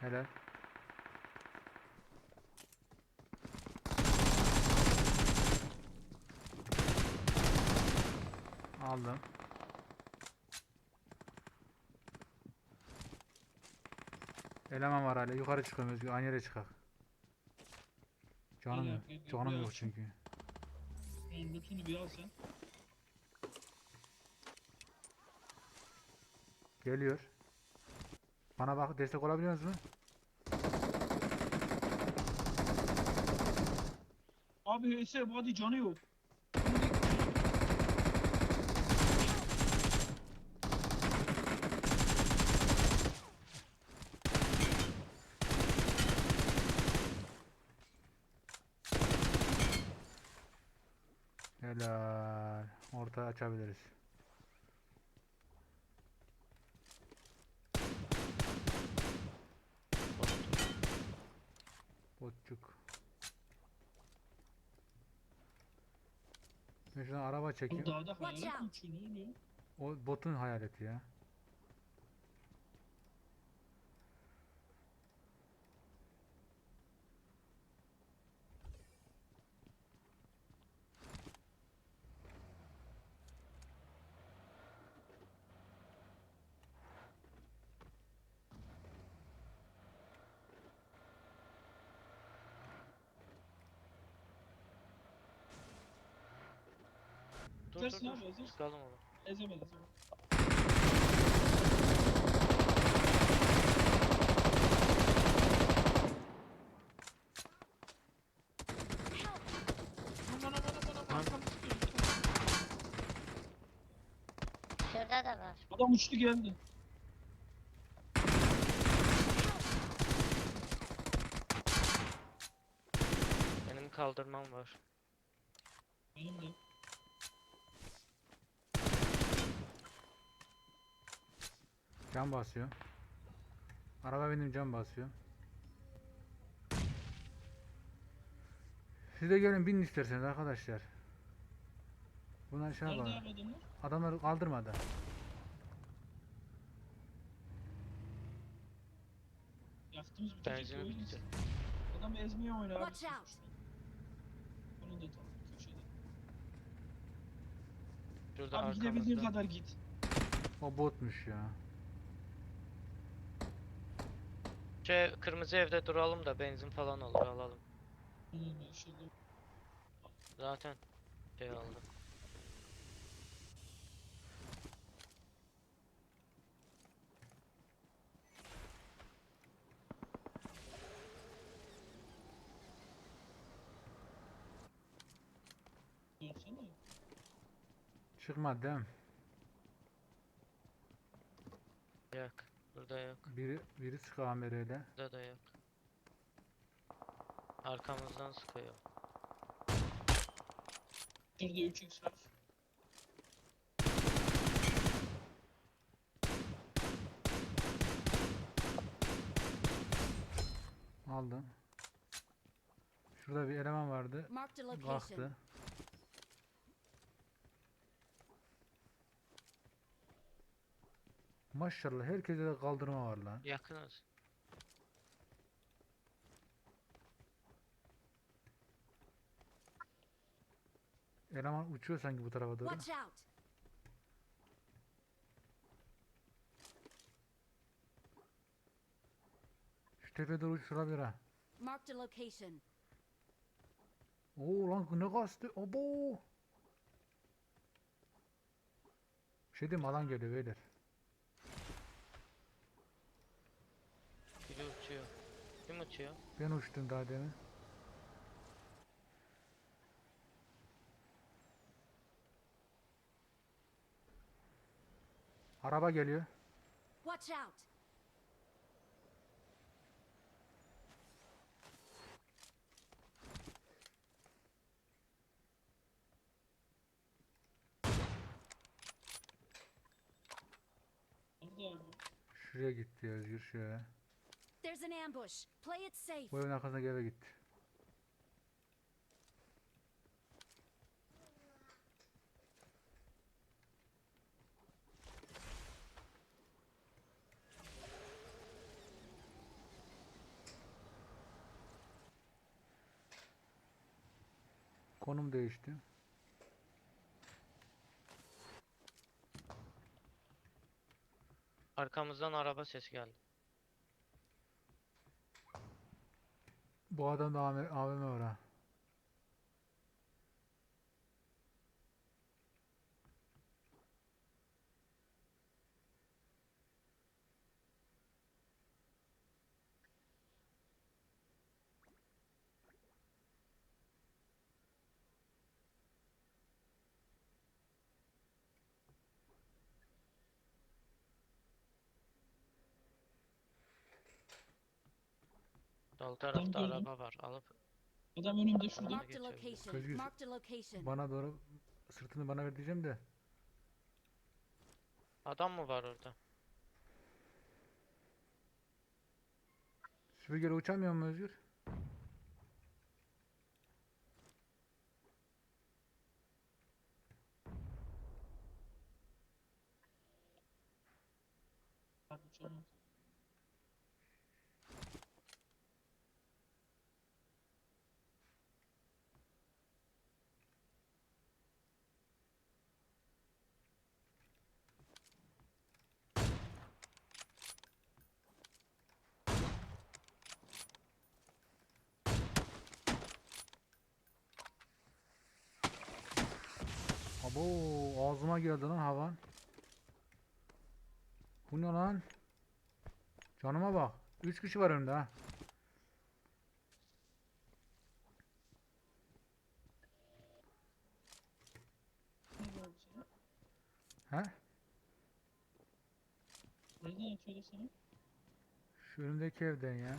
Helal. Aldım. Eleman var hala. Yukarı çıkıyorum Özgür. Aynı yere çıkak. Canım yok. Canım yok çünkü. Lootunu bir al sen. Geliyor. Bana bak destek olabiliyor musun? Abi HS body canı yok. Helal. Orta açabiliriz. Botçuk. Ben şuradan araba Bu çekeyim. dağda Watch hayalet mi uçuyor ne oluyor? O botun hayaleti ya. Dur abi, hazır. Sıkalım onu. Tutuyor. Şurada da var. Adam uçtu geldi. Benim kaldırmam var. Benim de. Cam basıyor. Araba benim cam basıyor. Siz de gelin binin isterseniz arkadaşlar. Buna şey yapalım. adamlar? Adamları kaldırmadı. Yaktığımız bir Benzin oyun bitti. Adam ezmeye abi. Watch out. Onu da tam köşede. Şurada Abi gidebildiğin arkamızda. kadar git. O botmuş ya. Şey kırmızı evde duralım da benzin falan olur alalım. Zaten şey aldım. Çıkmadı değil mi? Yok. Burada yok. Biri, biri sıkı amereyle. Burada da yok. Arkamızdan sıkıyor. Şurada 3x var. Aldım. Şurada bir eleman vardı. Marked a location. Kalktı. Maşallah herkese de kaldırma var lan. Yakınız. Eleman uçuyor sanki bu tarafa doğru. Watch out. Şu tepeye doğru uçurabilir ha. Marked a location. Oo lan ne kastı? Abo. Şey diyeyim alan geliyor beyler. Biri uçuyor. Kim uçuyor? Ben uçtum daha demin. Araba geliyor. Watch out. Şuraya gitti Özgür şuraya. There's an ambush. Play it safe. Bu arkasına eve gitti. Konum değişti. Arkamızdan araba sesi geldi. Bu adamda AVM, AVM var ha. Sol tarafta gördüm. araba var. Alıp Adam önümde şurada. Marked a location. Özgür, Marked a location. Bana doğru sırtını bana ver diyeceğim de. adam mı var orada? Süpürgeyle uçamıyor mu Özgür? Abi. Abo ağzıma geldi lan havan. Bu ne lan? Canıma bak. 3 kişi var önümde ha. He? Nereden atıyorlar sana? Şu önümdeki evden ya.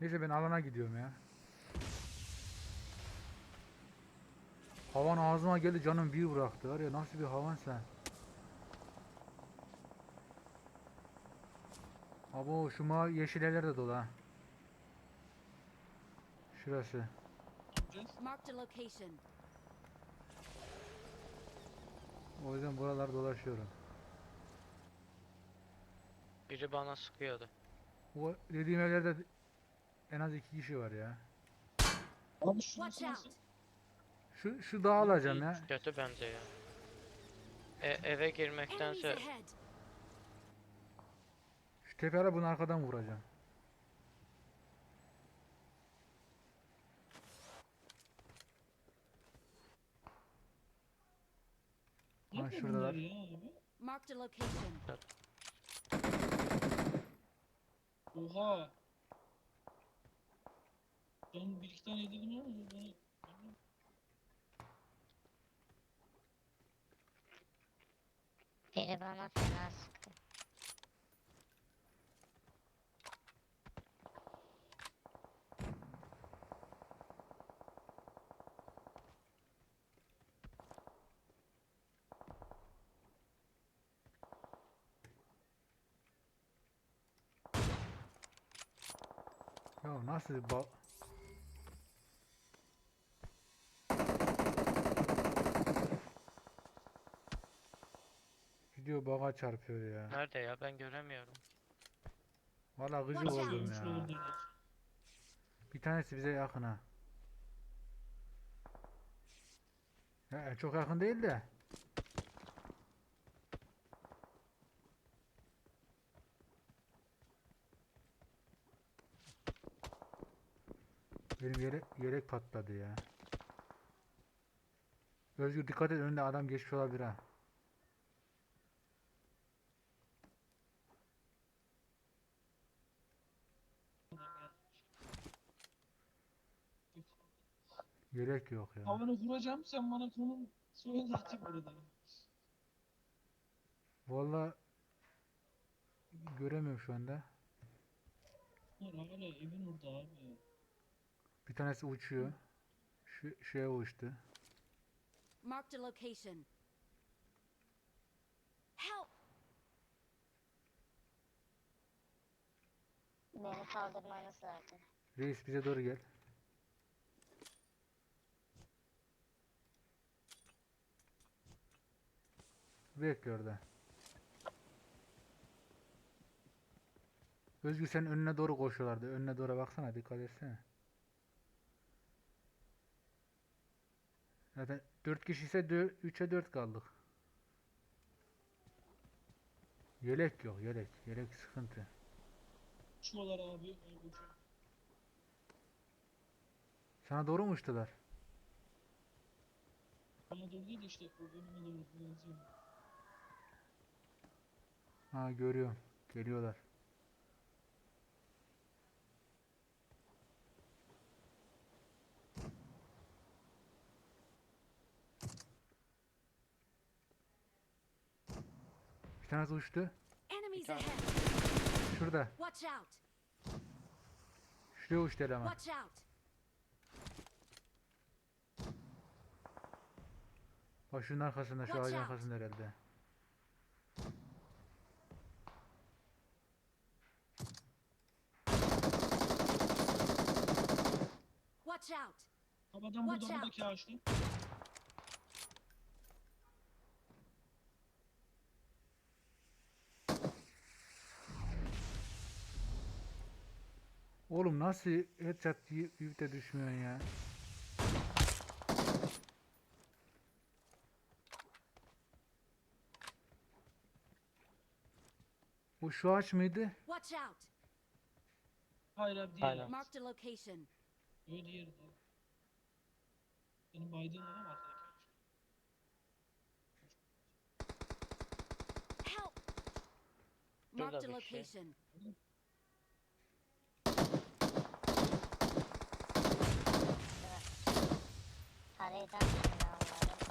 Neyse ben alana gidiyorum ya. Havan ağzıma geldi canım bir bıraktı. Var ya nasıl bir havan sen. Abo şu mavi yeşil evler de dolu ha. Şurası. Yapacağız. Marked a location. O yüzden buralar dolaşıyorum. Biri bana sıkıyordu. O dediğim evlerde en az iki kişi var ya. Abi Watch şurası out. Şu şu dağı alacağım ya. Kötü bence ya. E, eve girmektense. Şu tepere bunu arkadan vuracağım. Ha, şuradalar. bunlar ya abi? Marked a location. Oha. Ben bir iki tane yedim ama bana... bana- Biri bana fena sıktı. Ya nasıl bir Gidiyor baga çarpıyor ya. nerede ya ben göremiyorum. Valla gıcık oldum ya. Bir tanesi bize yakın ha. Ya, çok yakın değil de. Benim yelek, yelek patladı ya. Özgür dikkat et önünde adam geçmiş olabilir ha. Yelek yok ya. Havanı vuracağım sen bana konum söyle atayım oradan. Valla göremiyorum şu anda. Var hala evin orada abi. Bir tanesi uçuyor. Şu şeye uçtu. Marked a location. Help! Beni kaldırmanız lazım. Reis bize doğru gel. Bekle orada. Özgür senin önüne doğru koşuyorlardı. Önüne doğru baksana dikkat etsene. Zaten 4 kişi ise 3'e 4 kaldık. Yelek yok yelek. Yelek sıkıntı. Uçuyorlar abi. Sana doğru mu uçtular? Bana doğru değil de işte o önüme doğru benziyor. Ha görüyorum. Geliyorlar. Bir tanesi uçtu. Tane. Şurada. Şuraya uçtu eleman. Bak şunun arkasında, şu ağacın arkasında herhalde. Watch out. Abi adam burada Watch out. buradaki ağaçta. Oğlum nasıl headshot yiyip de düşmüyorsun ya? Bu şu ağaç mıydı? Watch out. Hayır abi değil. Aynen. Marked a location. Öyle diğeri de. Benim baydığım adam arkadaki Marked a bir location. Onları.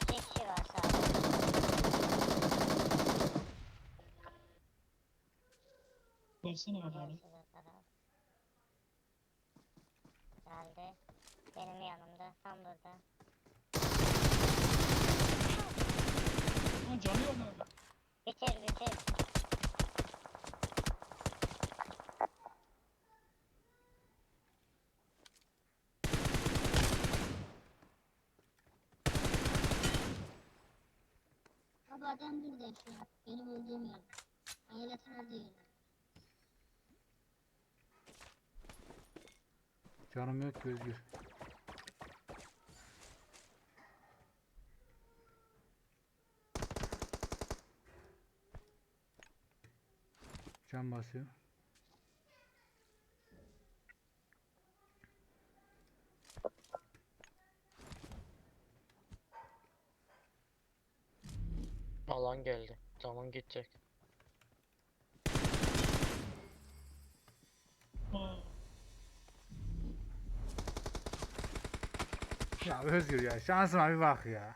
İki kişi var sadece. Baksana abi. Hepsi de taraf. Geldi. Benim yanımda. Tam burada. Ha canı yok abi. Bitir bitir. Abi adam burada yaşıyor. Benim öldüğüm yer. Hayaletin olduğu yer. Canım yok ki Özgür. Can basıyor. Alan geldi. Zaman gidecek. Ya Özgür ya şansıma bir bak ya.